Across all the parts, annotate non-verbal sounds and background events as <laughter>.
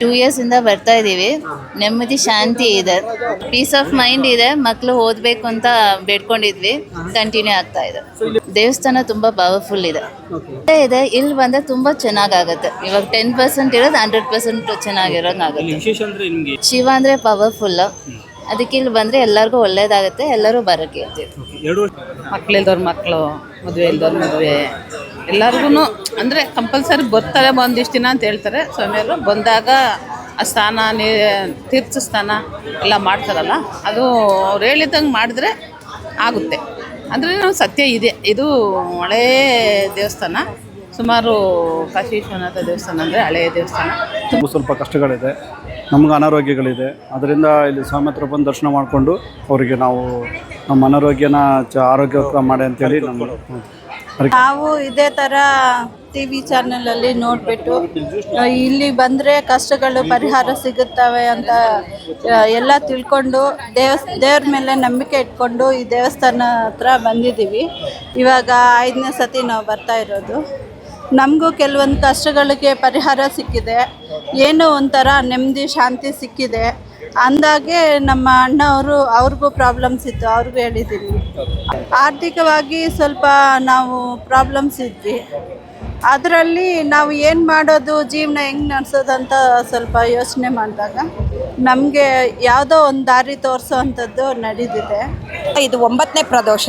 Two years ಇಂದ ಬರ್ತಾ ಇದ್ದೀವಿ ನೆಮ್ಮದಿ ಶಾಂತಿ ಇದೆ. ಪೀಸ್ ಆಫ್ ಮೈಂಡ್ ಇದೆ. ಮಕ್ಕಳು ಓದ್ಬೇಕು ಅಂತ ಬೇಡ್ಕೊಂಡಿದ್ವಿ. ಕಂಟಿನ್ಯೂ ಆಗ್ತಾ ಇದೆ. ದೇವಸ್ಥಾನ ತುಂಬಾ ಪವರ್ಫುಲ್ ಇದೆ. ಇದೆ ಇಲ್ಲಿ ಬಂದ್ರೆ ತುಂಬಾ ಚೆನ್ನಾಗಾಗುತ್ತೆ. ಇವಾಗ ಟೆನ್ ಪರ್ಸೆಂಟ್ ಇರೋದು ಹಂಡ್ರೆಡ್ ಪರ್ಸೆಂಟ್ ಚೆನ್ನಾಗಿರೋಂಗಾಗುತ್ತೆ. ವಿಶೇಷ ಅಂದ್ರೆ ನಿಮ್ಗೆ? ಶಿವ ಅಂದ್ರೆ ಪವರ್ಫುಲ್ ಅದಕ್ಕೆ ಇಲ್ಲಿ ಬಂದ್ರೆ ಎಲ್ಲರಿಗೂ ಒಳ್ಳೇದಾಗುತ್ತೆ. ಎಲ್ಲರೂ ಬರಕ್ಕೆ ಹೇಳ್ತೀವಿ. ಎರಡು ವರ್ಷ ಮಕ್ಕಳು ಮದುವೆ ಇಲ್ದವ್ರ ಮದುವೆ. ಎಲ್ಲರಿಗೂ ಅಂದರೆ ಕಂಪಲ್ಸರಿ ಬರ್ತಾರೆ ಒಂದಿಷ್ಟು ದಿನ ಅಂತ ಹೇಳ್ತಾರೆ. ಸ್ವಾಮಿಯವರು ಬಂದಾಗ ಆ ಸ್ನಾನ, ನೀ ತೀರ್ಥ ಸ್ಥಾನ ಎಲ್ಲ ಮಾಡ್ತಾರಲ್ಲ, ಅದು ಅವ್ರು ಹೇಳಿದಂಗೆ ಮಾಡಿದ್ರೆ ಆಗುತ್ತೆ. ಅಂದರೆ ನಾವು ಸತ್ಯ ಇದೆ. ಇದು ಹಳೇ ದೇವಸ್ಥಾನ. ಸುಮಾರು ಕಾಶಿ ವಿಶ್ವನಾಥ ದೇವಸ್ಥಾನ ಅಂದರೆ ಹಳೆಯ ದೇವಸ್ಥಾನ. ತುಂಬ ಸ್ವಲ್ಪ ಕಷ್ಟಗಳಿದೆ. ನಮ್ಗೆ ಅನಾರೋಗ್ಯಗಳಿದೆ. ಅದರಿಂದ ಇಲ್ಲಿ ಸ್ವಾಮಿ ಹತ್ರ ಬಂದು ದರ್ಶನ ಮಾಡಿಕೊಂಡು ಅವರಿಗೆ ನಾವು ನಮ್ಮ ಅನಾರೋಗ್ಯನ ಚ ಆರೋಗ್ಯ ಮಾಡಿ ಅಂತೇಳಿ ನಮ್ಮ ನಾವು ಇದೇ ತರ ಟಿ ವಿ ಅಲ್ಲಿ ನೋಡ್ಬಿಟ್ಟು ಇಲ್ಲಿ ಬಂದ್ರೆ ಕಷ್ಟಗಳು ಪರಿಹಾರ ಸಿಗುತ್ತವೆ ಅಂತ ಎಲ್ಲ ತಿಳ್ಕೊಂಡು ದೇವಸ್, ದೇವ್ರ ಮೇಲೆ ನಂಬಿಕೆ ಇಟ್ಕೊಂಡು ಈ ದೇವಸ್ಥಾನ ಹತ್ರ ಬಂದಿದ್ದೀವಿ. ಇವಾಗ ಐದನೇ ಸತಿ ನಾವು ಬರ್ತಾ ಇರೋದು. ನಮಗೂ ಕೆಲವೊಂದು ಕಷ್ಟಗಳಿಗೆ ಪರಿಹಾರ ಸಿಕ್ಕಿದೆ. ಏನೋ ಒಂಥರ ನೆಮ್ಮದಿ, ಶಾಂತಿ ಸಿಕ್ಕಿದೆ. ಅಂದಾಗೆ ನಮ್ಮ ಅಣ್ಣವರು ಅವ್ರಿಗೂ ಪ್ರಾಬ್ಲಮ್ಸ್ ಇತ್ತು, ಅವ್ರಿಗೂ ಹೇಳಿದ್ದೀನಿ. ಆರ್ಥಿಕವಾಗಿ ಸ್ವಲ್ಪ ನಾವು ಪ್ರಾಬ್ಲಮ್ಸ್ ಇದ್ವಿ. ಅದರಲ್ಲಿ ನಾವು ಏನು ಮಾಡೋದು, ಜೀವನ ಹೆಂಗೆ ನಡೆಸೋದಂತ ಸ್ವಲ್ಪ ಯೋಚನೆ ಮಾಡಿದಾಗ ನಮಗೆ ಯಾವುದೋ ಒಂದು ದಾರಿ ತೋರಿಸೋ ಅಂಥದ್ದು ನಡೀತಿದೆ. ಇದು ಒಂಬತ್ತನೇ ಪ್ರದೋಷ.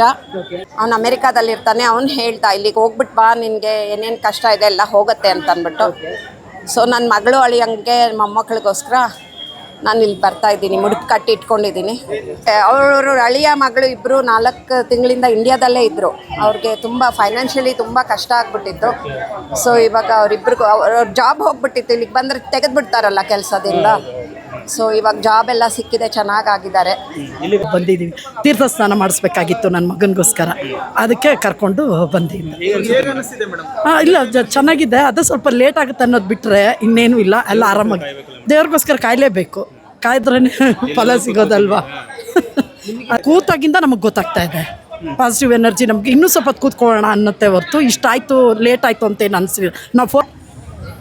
ಅವನು ಅಮೆರಿಕಾದಲ್ಲಿ ಇರ್ತಾನೆ, ಅವ್ನು ಹೇಳ್ತಾ ಇಲ್ಲಿಗೆ ಹೋಗ್ಬಿಟ್ಟು ಬಾ, ನಿನಗೆ ಏನೇನು ಕಷ್ಟ ಇದೆ ಎಲ್ಲ ಹೋಗುತ್ತೆ ಅಂತ ಅಂದ್ಬಿಟ್ಟು ಸೊ ನನ್ನ ಮಗಳು ಅಳಿಯಂಗೆ ಮೊಮ್ಮಕ್ಕಳಿಗೋಸ್ಕರ ನಾನು ಇಲ್ಲಿ ಬರ್ತಾ ಇದ್ದೀನಿ ಮುಡುಪು ಕಟ್ಟಿ ಇಟ್ಕೊಂಡಿದ್ದೀನಿ. ಅವರು ಅಳಿಯ ಮಗಳು ಇಬ್ಬರು ನಾಲ್ಕು ತಿಂಗಳಿಂದ ಇಂಡಿಯಾದಲ್ಲೇ ಇದ್ದರು ಅವ್ರಿಗೆ ತುಂಬ ಫೈನಾನ್ಷಿಯಲಿ ತುಂಬ ಕಷ್ಟ ಆಗ್ಬಿಟ್ಟಿತ್ತು. ಸೊ ಇವಾಗ ಅವರಿಬ್ರಿಗೂ ಅವ್ರ ಜಾಬ್ ಹೋಗ್ಬಿಟ್ಟಿತ್ತು. ಇಲ್ಲಿಗೆ ಬಂದರೆ ತೆಗೆದುಬಿಡ್ತಾರಲ್ಲ ಕೆಲಸದಿಂದ. ಸೊ ಇವಾಗ ಜಾಬ್ ಎಲ್ಲ ಸಿಕ್ಕಿದೆ ಚೆನ್ನಾಗಾಗಿದ್ದಾರೆ. ಬಂದಿದ್ದೀವಿ ತೀರ್ಥ ಸ್ನಾನ ಮಾಡಿಸ್ಬೇಕಾಗಿತ್ತು ನನ್ನ ಮಗನಿಗೋಸ್ಕರ. ಅದಕ್ಕೆ ಕರ್ಕೊಂಡು ಬಂದಿದ್ದೀನಿ ಹಾಂ ಇಲ್ಲ ಜ- ಚೆನ್ನಾಗಿದೆ. ಅದು ಸ್ವಲ್ಪ ಲೇಟ್ ಆಗುತ್ತೆ ಅನ್ನೋದು ಬಿಟ್ಟರೆ ಇನ್ನೇನು ಇಲ್ಲ. ಎಲ್ಲ ಆರಾಮಾಗಿ ದೇವ್ರಿಗೋಸ್ಕರ ಕಾಯಲೇಬೇಕು. ಕಾಯ್ದ್ರೇ ಫಲ ಸಿಗೋದಲ್ವಾ? ಕೂತಾಗಿಂದ ನಮಗೆ ಗೊತ್ತಾಗ್ತಾ ಇದೆ. ಪಾಸಿಟಿವ್ ಎನರ್ಜಿ ನಮ್ಗೆ ಇನ್ನೂ ಸ್ವಲ್ಪ ಕೂತ್ಕೊಳ್ಳೋಣ ಅನ್ನತ್ತೆ ಹೊರತು. ಇಷ್ಟಾಯಿತು ಲೇಟ್ ಆಯಿತು ಅಂತೇನು ಅನಿಸಿಲ್ಲ. ನಾವು ಫೋ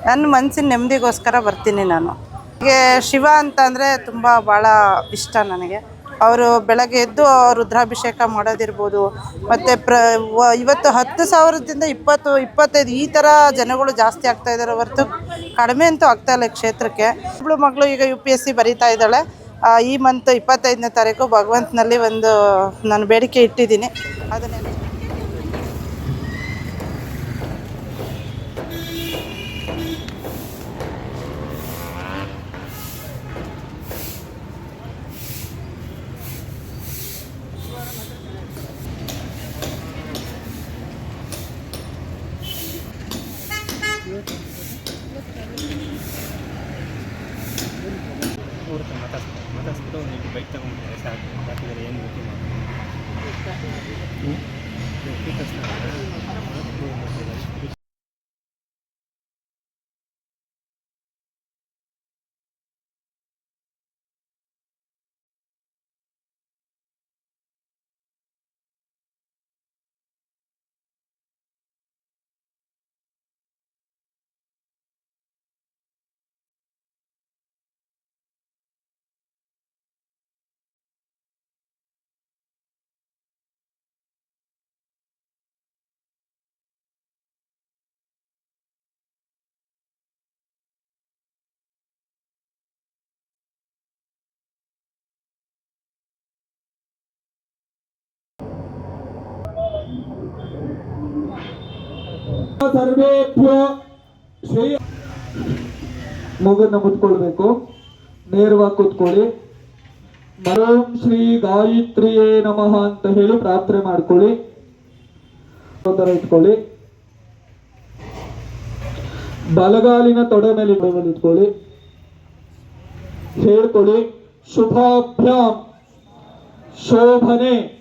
ನನ್ನ ಮನಸ್ಸಿನ ನೆಮ್ಮದಿಗೋಸ್ಕರ ಬರ್ತೀನಿ ನಾನು. ಹೀಗೆ ಶಿವ ಅಂತಂದರೆ ತುಂಬ ಭಾಳ ಇಷ್ಟ ನನಗೆ. ಅವರು ಬೆಳಗ್ಗೆ ಎದ್ದು ರುದ್ರಾಭಿಷೇಕ ಮಾಡೋದಿರ್ಬೋದು. ಮತ್ತು ಪ್ರ ಇವತ್ತು ಹತ್ತು ಸಾವಿರದಿಂದ ಇಪ್ಪತ್ತು, ಇಪ್ಪತ್ತೈದು ಈ ಥರ ಜನಗಳು ಜಾಸ್ತಿ ಆಗ್ತಾ ಇದ್ದಾರೆ. ಹೊರತು ಕಡಿಮೆ ಅಂತೂ ಆಗ್ತಾ ಇಲ್ಲ ಕ್ಷೇತ್ರಕ್ಕೆ. ಒಬ್ಬಳು ಮಗಳು ಈಗ ಯು ಪಿ ಎಸ್ ಸಿ ಬರೀತಾ ಇದ್ದಾಳೆ. ಈ ಮಂತ್ ಇಪ್ಪತ್ತೈದನೇ ತಾರೀಕು ಭಗವಂತನಲ್ಲಿ ಒಂದು, ನಾನು ಬೇಡಿಕೆ ಇಟ್ಟಿದ್ದೀನಿ. ಅದನ್ನೇ ಸರ್ವೇಭ್ಯೋ ಶ್ರೀ ಮಗನ್ನ ಮುತ್ಕೊಳ್ಬೇಕು. ನೇರವಾಗಿ ಕೂತ್ಕೊಳ್ಳಿ. ಮರಂ ಶ್ರೀ ಗಾಯತ್ರಿಯೇ ನಮಃ ಅಂತ ಹೇಳಿ ಪ್ರಾರ್ಥನೆ ಮಾಡ್ಕೊಳ್ಳಿ. ಇಟ್ಕೊಳ್ಳಿ. ಬಲಗಾಲಿನ ತೊಡೆ ಮೇಲೆ ಇಟ್ಕೊಳ್ಳಿ. ಹೇಳ್ಕೊಳ್ಳಿ. ಶುಭಾಭ್ಯಾಂ. ಶೋಭನೆ.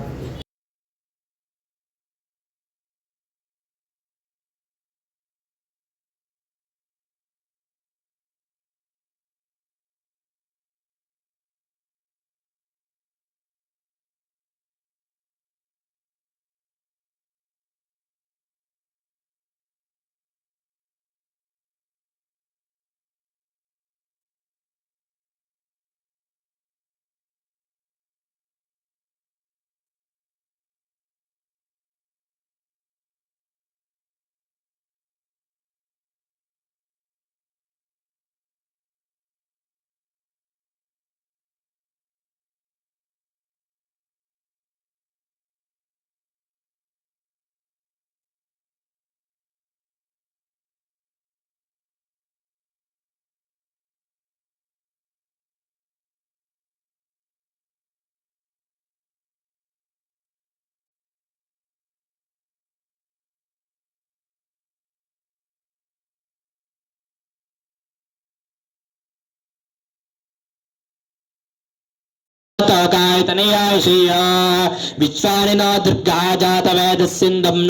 तनयाशेया विश्वानिनो दुर्गा जातवेदस्यन्दम्न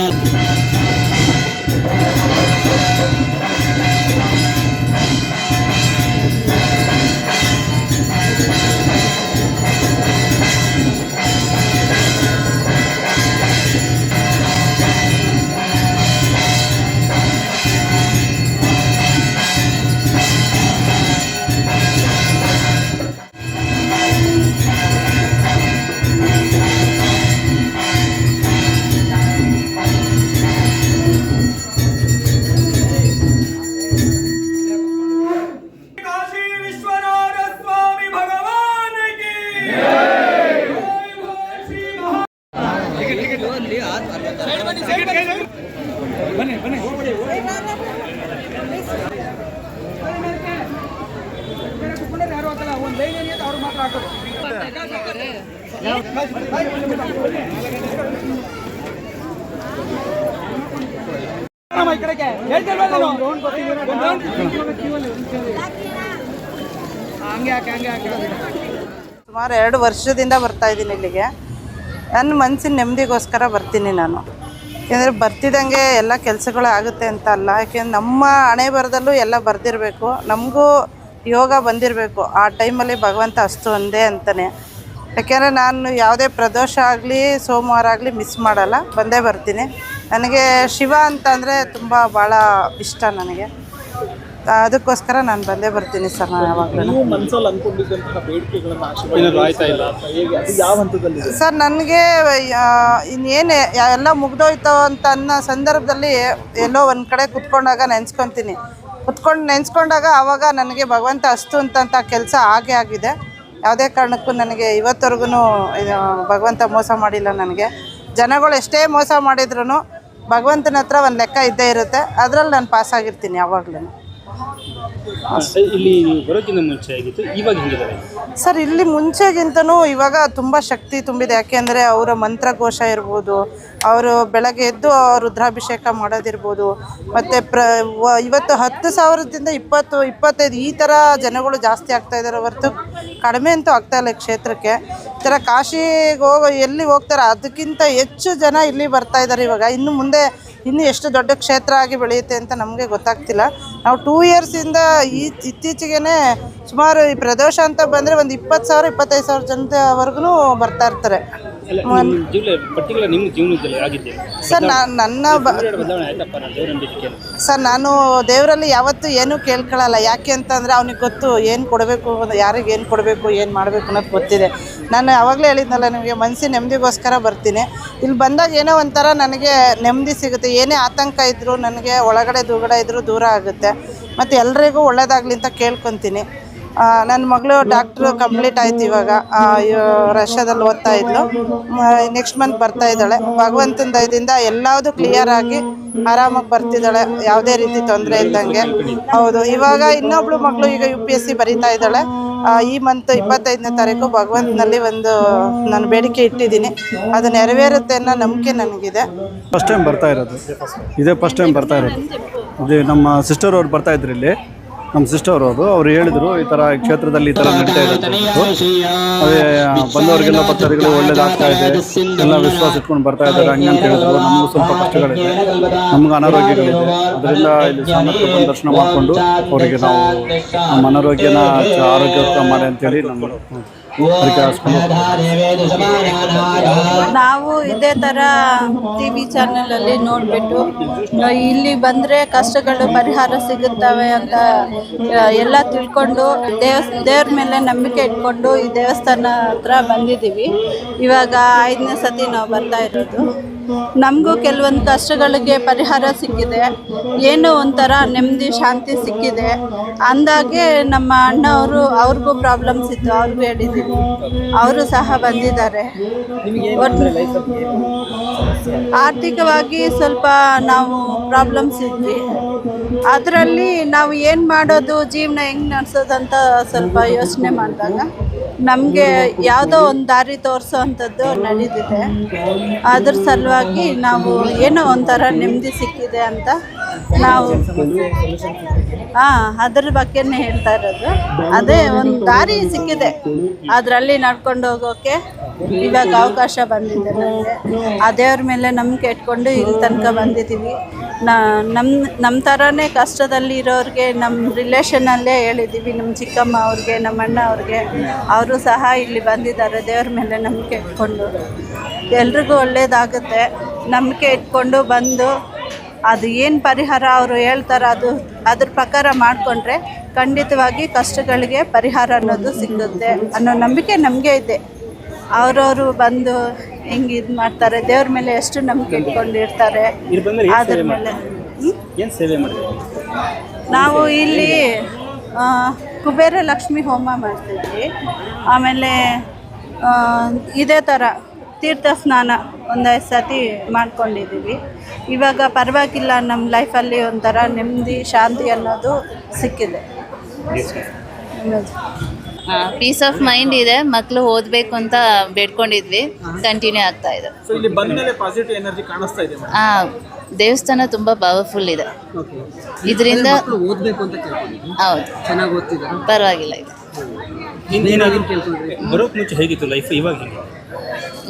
ಸುಮಾರು ಎರಡು ವರ್ಷದಿಂದ ಬರ್ತಾ ಇದ್ದೀನಿ ಇಲ್ಲಿಗೆ. ನನ್ನ ಮನಸ್ಸಿನ ನೆಮ್ಮದಿಗೋಸ್ಕರ ಬರ್ತೀನಿ ನಾನು. ಯಾಕೆಂದರೆ ಬರ್ತಿದ್ದಂಗೆ ಎಲ್ಲ ಕೆಲಸಗಳು ಆಗುತ್ತೆ ಅಂತ ಅಲ್ಲ. ಯಾಕೆಂದ್ರೆ ನಮ್ಮ ಹಣೆ ಬರದಲ್ಲೂ ಎಲ್ಲ ಬರೆದಿರಬೇಕು. ನಮಗೂ ಯೋಗ ಬಂದಿರಬೇಕು. ಆ ಟೈಮಲ್ಲಿ ಭಗವಂತ ಅಷ್ಟು ಒಂದೇ ಅಂತಲೇ ಯಾಕೆಂದರೆ ನಾನು ಯಾವುದೇ ಪ್ರದೋಷ ಆಗಲಿ ಸೋಮವಾರ ಆಗಲಿ ಮಿಸ್ ಮಾಡಲ್ಲ. ಬಂದೇ ಬರ್ತೀನಿ. ನನಗೆ ಶಿವ ಅಂತಂದರೆ ತುಂಬ ಭಾಳ ಇಷ್ಟ ನನಗೆ. ಅದಕ್ಕೋಸ್ಕರ ನಾನು ಬಂದೇ ಬರ್ತೀನಿ ಸರ್ ನಾನು ಯಾವಾಗಲೂ. ಸರ್ ನನಗೆ ಇನ್ನೇನು ಎಲ್ಲ ಮುಗ್ದೋಯ್ತು ಅಂತ ಅನ್ನೋ ಸಂದರ್ಭದಲ್ಲಿ ಎಲ್ಲೋ ಒಂದು ಕಡೆ ಕುತ್ಕೊಂಡಾಗ ನೆನೆಸ್ಕೊತೀನಿ. ಕುತ್ಕೊಂಡು ನೆನೆಸ್ಕೊಂಡಾಗ ಆವಾಗ ನನಗೆ ಭಗವಂತ ಅಷ್ಟು ಅಂತಂತ ಕೆಲಸ ಆಗೇ ಆಗಿದೆ. ಯಾವುದೇ ಕಾರಣಕ್ಕೂ ನನಗೆ ಇವತ್ತವರೆಗೂ ಭಗವಂತ ಮೋಸ ಮಾಡಿಲ್ಲ ನನಗೆ. ಜನಗಳು ಎಷ್ಟೇ ಮೋಸ ಮಾಡಿದ್ರು ಭಗವಂತನ ಹತ್ರ ಒಂದು ಲೆಕ್ಕ ಇದ್ದೇ ಇರುತ್ತೆ. ಅದರಲ್ಲಿ ನಾನು ಪಾಸ್ ಆಗಿರ್ತೀನಿ ಯಾವಾಗಲೂ. ಇಲ್ಲಿ ಬರೋಕ್ಕಿಂತ ಮುಂಚೆ ಆಗಿತ್ತು, ಇವಾಗ ಸರ್, ಇಲ್ಲಿ ಮುಂಚೆಗಿಂತನೂ ಇವಾಗ ತುಂಬ ಶಕ್ತಿ ತುಂಬಿದೆ. ಯಾಕೆಂದರೆ ಅವರ ಮಂತ್ರಘೋಷ ಇರ್ಬೋದು, ಅವರು ಬೆಳಗ್ಗೆ ಎದ್ದು ರುದ್ರಾಭಿಷೇಕ ಮಾಡೋದಿರ್ಬೋದು, ಮತ್ತು ಪ್ರ ಇವತ್ತು ಹತ್ತು ಸಾವಿರದಿಂದ ಇಪ್ಪತ್ತು, ಇಪ್ಪತ್ತೈದು ಈ ಥರ ಜನಗಳು ಜಾಸ್ತಿ ಆಗ್ತಾ ಇದ್ದಾರೆ. ಹೊರತು ಕಡಿಮೆ ಅಂತೂ ಆಗ್ತಾ ಇಲ್ಲ ಕ್ಷೇತ್ರಕ್ಕೆ. ಈ ಥರ ಕಾಶಿಗೆ ಹೋಗೋ, ಎಲ್ಲಿ ಹೋಗ್ತಾರೆ ಅದಕ್ಕಿಂತ ಹೆಚ್ಚು ಜನ ಇಲ್ಲಿ ಬರ್ತಾ ಇದ್ದಾರೆ ಇವಾಗ. ಇನ್ನು ಮುಂದೆ ಇನ್ನೂ ಎಷ್ಟು ದೊಡ್ಡ ಕ್ಷೇತ್ರ ಆಗಿ ಬೆಳೆಯುತ್ತೆ ಅಂತ ನಮಗೆ ಗೊತ್ತಾಗ್ತಿಲ್ಲ. ನಾವು ಟೂ ಇಯರ್ಸಿಂದ ಈ ಇತ್ತೀಚೆಗೆ ಸುಮಾರು ಈ ಪ್ರದೋಷ ಅಂತ ಬಂದರೆ ಒಂದು ಇಪ್ಪತ್ತು ಸಾವಿರ, ಇಪ್ಪತ್ತೈದು ಸಾವಿರ ಜನದವರೆಗೂ ಬರ್ತಾ ಇರ್ತಾರೆ. ಸರ್ ನಾನು ನನ್ನ ಸರ್ ನಾನು ದೇವರಲ್ಲಿ ಯಾವತ್ತೂ ಏನೂ ಕೇಳ್ಕೊಳ್ಳಲ್ಲ ಯಾಕೆ ಅಂತಂದರೆ ಅವನಿಗೆ ಗೊತ್ತು ಏನು ಕೊಡಬೇಕು ಯಾರಿಗೆ ಏನು ಕೊಡಬೇಕು ಏನು ಮಾಡಬೇಕು ಅನ್ನೋದು ಗೊತ್ತಿದೆ. ನಾನು ಯಾವಾಗಲೇ ಹೇಳಿದ್ನಲ್ಲ ನಿಮಗೆ ಮನಸ್ಸಿನ ನೆಮ್ಮದಿಗೋಸ್ಕರ ಬರ್ತೀನಿ. ಇಲ್ಲಿ ಬಂದಾಗ ಏನೋ ಒಂಥರ ನನಗೆ ನೆಮ್ಮದಿ ಸಿಗುತ್ತೆ. ಏನೇ ಆತಂಕ ಇದ್ದರೂ ನನಗೆ ಒಳಗಡೆ ದುಗಡೆ ಇದ್ದರೂ ದೂರ ಆಗುತ್ತೆ. ಮತ್ತು ಎಲ್ರಿಗೂ ಒಳ್ಳೇದಾಗಲಿ ಅಂತ ಕೇಳ್ಕೊತೀನಿ. ನನ್ನ ಮಗಳು ಡಾಕ್ಟ್ರು ಕಂಪ್ಲೀಟ್ ಆಯ್ತು ಇವಾಗ. ರಷ್ಯಾದಲ್ಲಿ ಓದ್ತಾ ಇದ್ಲು. ನೆಕ್ಸ್ಟ್ ಮಂತ್ ಬರ್ತಾ ಇದ್ದಾಳೆ. ಭಗವಂತನ ದಯದಿಂದ ಎಲ್ಲವುದು ಕ್ಲಿಯರ್ ಆಗಿ ಆರಾಮಾಗಿ ಬರ್ತಿದ್ದಾಳೆ. ಯಾವುದೇ ರೀತಿ ತೊಂದರೆ ಇದ್ದಂಗೆ ಹೌದು. ಇವಾಗ ಇನ್ನೊಬ್ಳು ಮಗಳು ಈಗ ಯು ಪಿ ಎಸ್ ಸಿ ಬರೀತಾ ಇದ್ದಾಳೆ. ಈ ಮಂತ್ ಇಪ್ಪತ್ತೈದನೇ ತಾರೀಕು ಭಗವಂತನಲ್ಲಿ ಒಂದು, ನಾನು ಬೇಡಿಕೆ ಇಟ್ಟಿದ್ದೀನಿ. ಅದು ನೆರವೇರುತ್ತೆ ಅನ್ನೋ ನಂಬಿಕೆ ನನಗಿದೆ. ಫಸ್ಟ್ ಟೈಮ್ ಬರ್ತಾ ಇರೋದು. ಇದೇ ಫಸ್ಟ್ ಟೈಮ್ ಬರ್ತಾ ಇರೋದು. ಇದು ನಮ್ಮ ಸಿಸ್ಟರ್ ಅವ್ರು ಬರ್ತಾ ಇದ್ರು ಇಲ್ಲಿ. ನಮ್ಮ ಸಿಸ್ಟರ್ ಅವರು ಅವ್ರು ಹೇಳಿದ್ರು, ಈ ತರ ಕ್ಷೇತ್ರದಲ್ಲಿ ಈ ತರ ನಡೀತಾ ಇದೆ. ಅದೇ ಬಂದವರಿಗೆಲ್ಲ ಭಕ್ತರಿಗಳು ಒಳ್ಳೇದಾಗ್ತಾ ಇದೆ. ಎಲ್ಲ ವಿಶ್ವಾಸ ಇಟ್ಕೊಂಡು ಬರ್ತಾ ಇದ್ದಾರೆ, ಹಂಗೆ ಅಂತ ಹೇಳಿದ್ರು. ನಮಗೂ ಸ್ವಲ್ಪ ಕಷ್ಟಗಳಿದೆ. ನಮ್ಗೆ ಅನಾರೋಗ್ಯಗಳಿದೆ. ಅದರಿಂದ ಇಲ್ಲಿ ಸಾಮರ್ಥ್ಯ ದರ್ಶನ ಮಾಡಿಕೊಂಡು ಅವರಿಗೆ ನಾವು ನಮ್ಮ ಅನಾರೋಗ್ಯನ ಉತ್ತಮ ಮಾಡಿ ಅಂತೇಳಿ ನಮ್ಮ ನಾವು ಇದೇ ತರ ಟಿ ವಿ ಅಲ್ಲಿ ನೋಡ್ಬಿಟ್ಟು ಇಲ್ಲಿ ಬಂದ್ರೆ ಕಷ್ಟಗಳು ಪರಿಹಾರ ಸಿಗುತ್ತವೆ ಅಂತ ಎಲ್ಲ ತಿಳ್ಕೊಂಡು, ದೇವಸ್, ದೇವ್ರ ಮೇಲೆ ನಂಬಿಕೆ ಇಟ್ಕೊಂಡು ಈ ದೇವಸ್ಥಾನ ಹತ್ರ ಬಂದಿದ್ದೀವಿ. ಇವಾಗ ಐದನೇ ಸತಿ ನಾವು ಬರ್ತಾ ಇರೋದು. ನಮಗೂ ಕೆಲವೊಂದು ಕಷ್ಟಗಳಿಗೆ ಪರಿಹಾರ ಸಿಕ್ಕಿದೆ. ಏನೋ ಒಂಥರ ನೆಮ್ಮದಿ, ಶಾಂತಿ ಸಿಕ್ಕಿದೆ. ಅಂದಾಗೆ ನಮ್ಮ ಅಣ್ಣವರು ಅವ್ರಿಗೂ ಪ್ರಾಬ್ಲಮ್ಸ್ ಇತ್ತು, ಅವ್ರಿಗೂ ಹೇಳಿದ್ದೀವಿ ಅವರು ಸಹ ಬಂದಿದ್ದಾರೆ. ಆರ್ಥಿಕವಾಗಿ ಸ್ವಲ್ಪ ನಾವು ಪ್ರಾಬ್ಲಮ್ಸ್ ಇದ್ವಿ. ಅದರಲ್ಲಿ ನಾವು ಏನು ಮಾಡೋದು, ಜೀವನ ಹೆಂಗೆ ನಡೆಸೋದಂತ ಸ್ವಲ್ಪ ಯೋಚನೆ ಮಾಡಿದಾಗ ನಮಗೆ ಯಾವುದೋ ಒಂದು ದಾರಿ ತೋರಿಸೋ ಅಂಥದ್ದು ನಡೀತಿದೆ. ಅದ್ರ ಸಲುವಾಗಿ ನಾವು ಏನೋ ಒಂಥರ ನೆಮ್ಮದಿ ಸಿಕ್ಕಿದೆ ಅಂತ ನಾವು ಹಾಂ, ಅದ್ರ ಬಗ್ಗೆನೇ ಹೇಳ್ತಾ ಇರೋದು. ಅದೇ ಒಂದು ದಾರಿ ಸಿಕ್ಕಿದೆ. ಅದರಲ್ಲಿ ನಡ್ಕೊಂಡು ಹೋಗೋಕೆ ಇವಾಗ ಅವಕಾಶ ಬಂದಿದೆ ನನಗೆ ಆ ದೇವ್ರ ಮೇಲೆ ನಂಬಿಕೆ ಇಟ್ಕೊಂಡು ಇಲ್ಲಿ ತನಕ ಬಂದಿದ್ದೀವಿ. ನಮ್ಮ ನಮ್ಮ ಥರನೇ ಕಷ್ಟದಲ್ಲಿ ಇರೋರಿಗೆ ನಮ್ಮ ರಿಲೇಷನಲ್ಲೇ ಹೇಳಿದ್ದೀವಿ ನಮ್ಮ ಚಿಕ್ಕಮ್ಮ ಅವ್ರಿಗೆ ನಮ್ಮ ಅಣ್ಣ ಅವ್ರಿಗೆ. ಅವರು ಸಹ ಇಲ್ಲಿ ಬಂದಿದ್ದಾರೆ, ದೇವ್ರ ಮೇಲೆ ನಂಬಿಕೆ ಇಟ್ಕೊಂಡು. ಎಲ್ರಿಗೂ ಒಳ್ಳೇದಾಗುತ್ತೆ. ನಂಬಿಕೆ ಇಟ್ಕೊಂಡು ಬಂದು ಅದು ಏನು ಪರಿಹಾರ ಅವರು ಹೇಳ್ತಾರೆ ಅದು ಅದ್ರ ಪ್ರಕಾರ ಮಾಡಿಕೊಂಡ್ರೆ ಖಂಡಿತವಾಗಿ ಕಷ್ಟಗಳಿಗೆ ಪರಿಹಾರ ಅನ್ನೋದು ಸಿಗುತ್ತೆ ಅನ್ನೋ ನಂಬಿಕೆ ನಮಗೆ ಇದೆ. ಅವರವರು ಬಂದು ಹೆಂಗೆ ಇದು ಮಾಡ್ತಾರೆ ದೇವ್ರ ಮೇಲೆ ಎಷ್ಟು ನಂಬಿಕೆ ಇಟ್ಕೊಂಡಿರ್ತಾರೆ ಅದರ ಮೇಲೆ. ಏನು ಸೇವೆ ಮಾಡಿದ್ರು ನಾವು ಇಲ್ಲಿ ಕುಬೇರ ಲಕ್ಷ್ಮಿ ಹೋಮ ಮಾಡ್ತಿದ್ವಿ. ಆಮೇಲೆ ಇದೇ ಥರ ತೀರ್ಥ ಸ್ನಾನ ಒಂದೈದು ಸತಿ ಮಾಡ್ಕೊಂಡಿದ್ದೀವಿ. ಇವಾಗ ಪರವಾಗಿಲ್ಲ ನಮ್ಮ ಲೈಫಲ್ಲಿ ಒಂಥರ ನೆಮ್ಮದಿ ಶಾಂತಿ ಅನ್ನೋದು ಸಿಕ್ಕಿದೆ. ಪೀಸ್ ಆಫ್ ಮೈಂಡ್ ಇದೆ ಮಕ್ಕಳು ಓದಬೇಕು ಅಂತ ಬೇಡ್ಕೊಂಡಿದ್ವಿ ಕಂಟಿನ್ಯೂ ಆಗ್ತಾ ಇದೆ. ಸೊ ಇಲ್ಲಿ ಬಂದ ಮೇಲೆ ಪಾಸಿಟಿವ್ ಎನರ್ಜಿ ಕಾಣಿಸ್ತಾ ಇದೆ ಆ ದೇವಸ್ಥಾನ ತುಂಬ ಪವರ್ಫುಲ್ ಇದೆ. ಓಕೆ ಇದರಿಂದ ಓದಬೇಕು ಅಂತ ಕೇಳ್ಕೊಂಡಿದ್ದು ಹೌದು. ಚೆನ್ನಾಗಿ ಓದ್ತಿದ್ದಾರೆ ಪರವಾಗಿಲ್ಲ ಇದು ಏನಾದ್ರು ಕೇಳ್ಕೊಂಡ್ರಿ ಬರೋಕ್ ಮುಂಚೆ ಹೇಗಿತ್ತು ಲೈಫ್ ಇವಾಗ ಹೇಗೆ?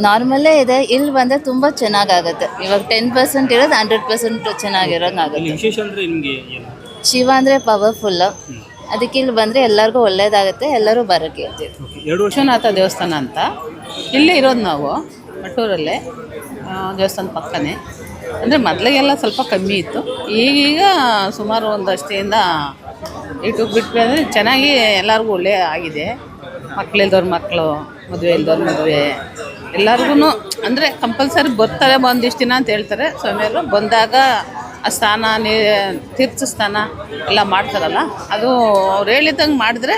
ನಾರ್ಮಲ್ಲೇ ಇದೆ ಇಲ್ಲಿ ಬಂದರೆ ತುಂಬ ಚೆನ್ನಾಗಾಗುತ್ತೆ. ಇವಾಗ ಟೆನ್ ಪರ್ಸೆಂಟ್ ಇರೋದು ಹಂಡ್ರೆಡ್ ಪರ್ಸೆಂಟ್ ಚೆನ್ನಾಗಿರೋಂಗಾಗುತ್ತೆ. ಇಲ್ಲಿ ವಿಶೇಷ ಅಂದರೆ ನಿಮಗೆ ಏನು? ಶಿವ ಅಂದರೆ ಪವರ್ಫುಲ್ಲು ಅದಕ್ಕೆ ಇಲ್ಲಿ ಬಂದರೆ ಎಲ್ಲರಿಗೂ ಒಳ್ಳೇದಾಗುತ್ತೆ ಎಲ್ಲರೂ ಬರೋಕ್ಕೆ ಹೇಳ್ತೀವಿ. ಎರಡು ವರ್ಷ ವಿಶ್ವನಾಥ ದೇವಸ್ಥಾನ ಅಂತ. ಇಲ್ಲೇ ಇರೋದು ನಾವು ಮಟ್ಟೂರಲ್ಲೇ ಆ, ದೇವಸ್ಥಾನ ಪಕ್ಕನೇ. ಅಂದರೆ ಮೊದಲಿಗೆಲ್ಲ ಸ್ವಲ್ಪ ಕಮ್ಮಿ ಇತ್ತು. ಈಗೀಗ ಸುಮಾರು ಒಂದಷ್ಟೆಯಿಂದ ಯೂಟ್ಯೂಬ್ ಬಿಟ್ಟು ಅಂದರೆ ಚೆನ್ನಾಗಿ ಎಲ್ಲರಿಗೂ ಒಳ್ಳೆ ಆಗಿದೆ. ಮಕ್ಕಳಿಲ್ದವ್ರ ಮಕ್ಕಳು ಮದುವೆ ಇಲ್ದವ್ರ ಮದುವೆ. ಎಲ್ಲರಿಗೂ ಅಂದರೆ ಕಂಪಲ್ಸರಿ ಬರ್ತಾರೆ ಒಂದಿಷ್ಟು ದಿನ ಅಂತ ಹೇಳ್ತಾರೆ. ಸ್ವಾಮಿಯವರು ಬಂದಾಗ ಆ ಸ್ಥಾನ, ನೀ ತೀರ್ಥ ಸ್ಥಾನ ಎಲ್ಲ ಮಾಡ್ತಾರಲ್ಲ, ಅದು ಅವ್ರು ಹೇಳಿದಂಗೆ ಮಾಡಿದ್ರೆ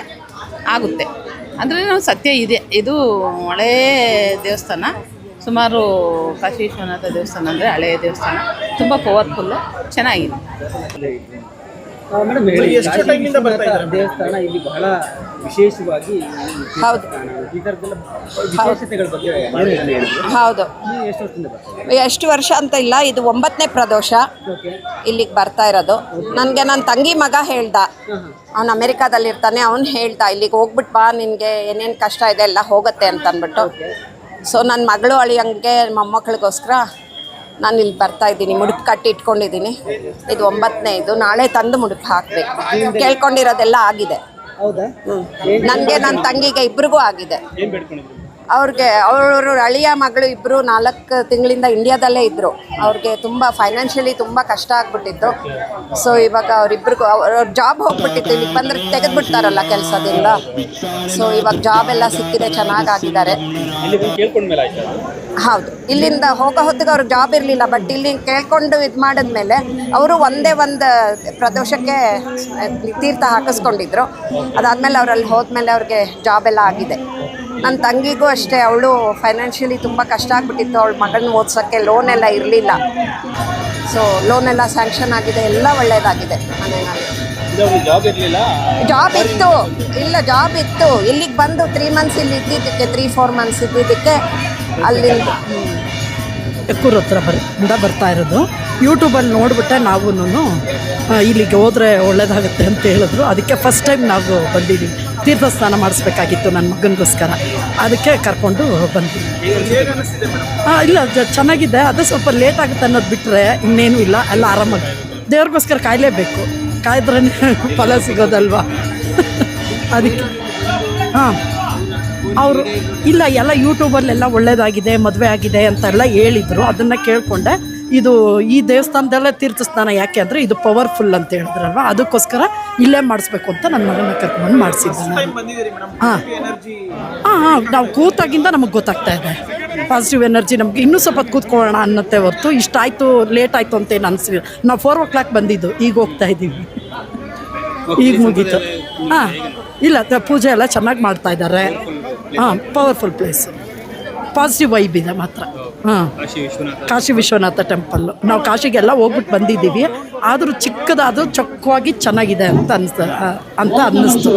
ಆಗುತ್ತೆ. ಅಂದರೆ ನಾವು ಸತ್ಯ ಇದೆ. ಇದು ಹಳೇ ದೇವಸ್ಥಾನ, ಸುಮಾರು ಕಾಶಿ ವಿಶ್ವನಾಥ ದೇವಸ್ಥಾನ ಅಂದರೆ ಹಳೆಯ ದೇವಸ್ಥಾನ. ತುಂಬ ಪವರ್ಫುಲ್ಲು ಚೆನ್ನಾಗಿದೆ. ಮೇಡಮ್ ಎಷ್ಟು ಟೈಮಿಂದ ಬರ್ತಾ ಇದ್ದಾರೆ? ದೇವಸ್ಥಾನ ಇಲ್ಲಿ ಬಹಳ ವಿಶೇಷವಾಗಿ ಹೌದು. ಈ ಥರದ್ದೆಲ್ಲ ವಿಶೇಷತೆಗಳ ಬಗ್ಗೆ ಹೌದು. ನೀವು ಎಷ್ಟು ವರ್ಷದಿಂದ ಬರ್ತಾ ಎಷ್ಟು ವರ್ಷ ಅಂತ ಇಲ್ಲ ಇದು ಒಂಬತ್ತನೇ ಪ್ರದೋಷ. ಇಲ್ಲಿಗೆ ಬರ್ತಾ ಇರೋದು. ನನಗೆ ನನ್ನ ತಂಗಿ ಮಗ ಹೇಳ್ದ. ಅವನು ಅಮೆರಿಕಾದಲ್ಲಿರ್ತಾನೆ ಅವ್ನು ಹೇಳ್ದ ಇಲ್ಲಿಗೆ ಹೋಗ್ಬಿಟ್ಟು ಬಾ ನಿನಗೆ ಏನೇನು ಕಷ್ಟ ಇದೆ ಎಲ್ಲ ಹೋಗುತ್ತೆ ಅಂತ ಅಂದ್ಬಿಟ್ಟು ಸೊ ನನ್ನ ಮಗಳು ಅಳಿಯಂಗೆ ಮೊಮ್ಮಕ್ಕಳಿಗೋಸ್ಕರ ನಾನು ಇಲ್ಲಿ ಬರ್ತಾ ಇದ್ದೀನಿ ಮುಡುಕು ಕಟ್ಟಿ ಇಟ್ಕೊಂಡಿದ್ದೀನಿ. ಇದು ಒಂಬತ್ತನೇ ಇದು ನಾಳೆ ತಂದು ಮುಡುಕು ಹಾಕಬೇಕು. ಕೇಳ್ಕೊಂಡಿರೋದೆಲ್ಲ ಆಗಿದೆ. ಹೌದಾ? ನನಗೆ ನನ್ನ ತಂಗಿಗೆ ಇಬ್ರಿಗೂ ಆಗಿದೆ. ಏನು ಬೇಡ್ಕೊಂಡಿದ್ರು? ಅವ್ರಿಗೆ ಅವರು ಅಳಿಯ ಮಗಳು ಇಬ್ಬರು ನಾಲ್ಕು ತಿಂಗಳಿಂದ ಇಂಡಿಯಾದಲ್ಲೇ ಇದ್ದರು ಅವ್ರಿಗೆ ತುಂಬ ಫೈನಾನ್ಷಿಯಲಿ ತುಂಬ ಕಷ್ಟ ಆಗ್ಬಿಟ್ಟಿತ್ತು. ಸೊ ಇವಾಗ ಅವರಿಬ್ರಿಗೂ ಅವ್ರ ಜಾಬ್ ಹೋಗ್ಬಿಟ್ಟಿತ್ತು. ಇಲ್ಲಿ ಬಂದರೆ ತೆಗೆದ್ಬಿಡ್ತಾರಲ್ಲ ಕೆಲಸದಿಂದ. ಸೊ ಇವಾಗ ಜಾಬ್ ಎಲ್ಲ ಸಿಕ್ಕಿದೆ ಚೆನ್ನಾಗಾಗಿದ್ದಾರೆ. ಹೌದು. ಇಲ್ಲಿಂದ ಹೋಗೋ ಹೊತ್ತಿಗೆ ಅವ್ರಿಗೆ ಜಾಬ್ ಇರಲಿಲ್ಲ. ಬಟ್ ಇಲ್ಲಿ ಕೇಳ್ಕೊಂಡು ಇದು ಮಾಡಿದ್ಮೇಲೆ ಅವರು ಒಂದೇ ಒಂದು ಪ್ರದೋಷಕ್ಕೆ ತೀರ್ಥ ಹಾಕಿಸ್ಕೊಂಡಿದ್ರು. ಅದಾದಮೇಲೆ ಅವರಲ್ಲಿ ಹೋದ್ಮೇಲೆ ಅವ್ರಿಗೆ ಜಾಬ್ ಎಲ್ಲ ಆಗಿದೆ. ನನ್ನ ತಂಗಿಗೂ ಅಷ್ಟೇ ಅವಳು ಫೈನಾನ್ಷಿಯಲಿ ತುಂಬ ಕಷ್ಟ ಆಗ್ಬಿಟ್ಟಿತ್ತು. ಅವಳು ಮಗನ ಓದ್ಸೋಕ್ಕೆ ಲೋನ್ ಎಲ್ಲ ಇರಲಿಲ್ಲ. ಸೊ ಲೋನ್ ಎಲ್ಲ ಸ್ಯಾಂಕ್ಷನ್ ಆಗಿದೆ ಎಲ್ಲ ಒಳ್ಳೆಯದಾಗಿದೆ ಮನೆಯಲ್ಲಿ ಜಾಬ್ ಇರಲಿಲ್ಲ? ಜಾಬ್ ಇತ್ತು. ಇಲ್ಲ ಜಾಬ್ ಇತ್ತು. ಇಲ್ಲಿಗೆ ಬಂದು ತ್ರೀ ಮಂತ್ಸ್ ಇಲ್ಲಿ ಇದ್ದಿದ್ದಕ್ಕೆ ತ್ರೀ ಫೋರ್ ಮಂತ್ಸ್ ಇದ್ದಿದ್ದಕ್ಕೆ ಅಲ್ಲಿಂದ ಎಕ್ಕೂರ್ ಹತ್ರ ಬರಿಂದ ಬರ್ತಾ ಇರೋದು. ಯೂಟ್ಯೂಬಲ್ಲಿ ನೋಡಿಬಿಟ್ಟೆ ನಾವು ಇಲ್ಲಿಗೆ ಹೋದರೆ ಒಳ್ಳೇದಾಗುತ್ತೆ ಅಂತ ಹೇಳಿದ್ರು. ಅದಕ್ಕೆ ಫಸ್ಟ್ ಟೈಮ್ ನಾವು ಬಂದಿದ್ದೀವಿ ತೀರ್ಥ ಸ್ನಾನ ಮಾಡಿಸ್ಬೇಕಾಗಿತ್ತು ನನ್ನ ಮಗನಿಗೋಸ್ಕರ. ಅದಕ್ಕೆ ಕರ್ಕೊಂಡು ಬಂದ್ವಿ. ಹಾಂ ಇಲ್ಲ ಚೆನ್ನಾಗಿದೆ. ಅದು ಸ್ವಲ್ಪ ಲೇಟ್ ಆಗುತ್ತೆ ಅನ್ನೋದು ಬಿಟ್ಟರೆ ಇನ್ನೇನು ಇಲ್ಲ. ಎಲ್ಲ ಆರಾಮಾಗಿ. ದೇವ್ರಿಗೋಸ್ಕರ ಕಾಯಲೇಬೇಕು. ಕಾಯ್ದ್ರೆ <laughs> ಫಲ ಸಿಗೋದಲ್ವಾ? <laughs> ಅದಕ್ಕೆ. ಹಾಂ. ಅವರು, ಇಲ್ಲ, ಎಲ್ಲ ಯೂಟ್ಯೂಬಲ್ಲೆಲ್ಲ ಒಳ್ಳೇದಾಗಿದೆ, ಮದುವೆ ಆಗಿದೆ ಅಂತೆಲ್ಲ ಹೇಳಿದರು. ಅದನ್ನು ಕೇಳಿಕೊಂಡೆ. ಇದು ಈ ದೇವಸ್ಥಾನದಲ್ಲೇ ತೀರ್ಥ ಸ್ನಾನ ಯಾಕೆ ಅಂದರೆ ಇದು ಪವರ್ಫುಲ್ ಅಂತ ಹೇಳಿದ್ರಲ್ವ? ಅದಕ್ಕೋಸ್ಕರ ಇಲ್ಲೇ ಮಾಡಿಸ್ಬೇಕು ಅಂತ ನನ್ನ ಮಗನ ಕರ್ಕೊಂಡು ಮಾಡಿಸಿದ್ದೆ ಹಾಂ. ಹಾಂ ಹಾಂ ನಾವು ಕೂತಾಗಿಂದ ನಮಗೆ ಗೊತ್ತಾಗ್ತಾ ಇದೆ. ಪಾಸಿಟಿವ್ ಎನರ್ಜಿ ನಮಗೆ ಇನ್ನೂ ಸ್ವಲ್ಪ ಕೂತ್ಕೊಳ್ಳೋಣ ಅನ್ನತ್ತೆ ಹೊರತು ಇಷ್ಟ ಆಯಿತು ಲೇಟ್ ಆಯಿತು ಅಂತ ಏನು ಅನಿಸಿಲ್ಲ. ನಾವು ಫೋರ್ ಓ ಕ್ಲಾಕ್ ಬಂದಿದ್ದು ಈಗ ಹೋಗ್ತಾ ಇದ್ದೀವಿ ಈಗ ಮುಗೀತು. ಹಾಂ ಇಲ್ಲ ಪೂಜೆ ಎಲ್ಲ ಚೆನ್ನಾಗಿ ಮಾಡ್ತಾ ಇದ್ದಾರೆ. ಹಾಂ ಪವರ್ಫುಲ್ ಪ್ಲೇಸ್ ಪಾಸಿಟಿವ್ ವೈಬ್ ಇದೆ ಮಾತ್ರ. ಹಾಂ. ಕಾಶಿ ವಿಶ್ವನಾಥ ಟೆಂಪಲ್ ನಾವು ಕಾಶಿಗೆಲ್ಲ ಹೋಗ್ಬಿಟ್ಟು ಬಂದಿದ್ದೀವಿ. ಆದರೂ ಚಿಕ್ಕದಾದರೂ ಚೊಕ್ಕವಾಗಿ ಚೆನ್ನಾಗಿದೆ ಅಂತ ಅನ್ಸ ಅಂತ ಅನ್ನಿಸ್ತು.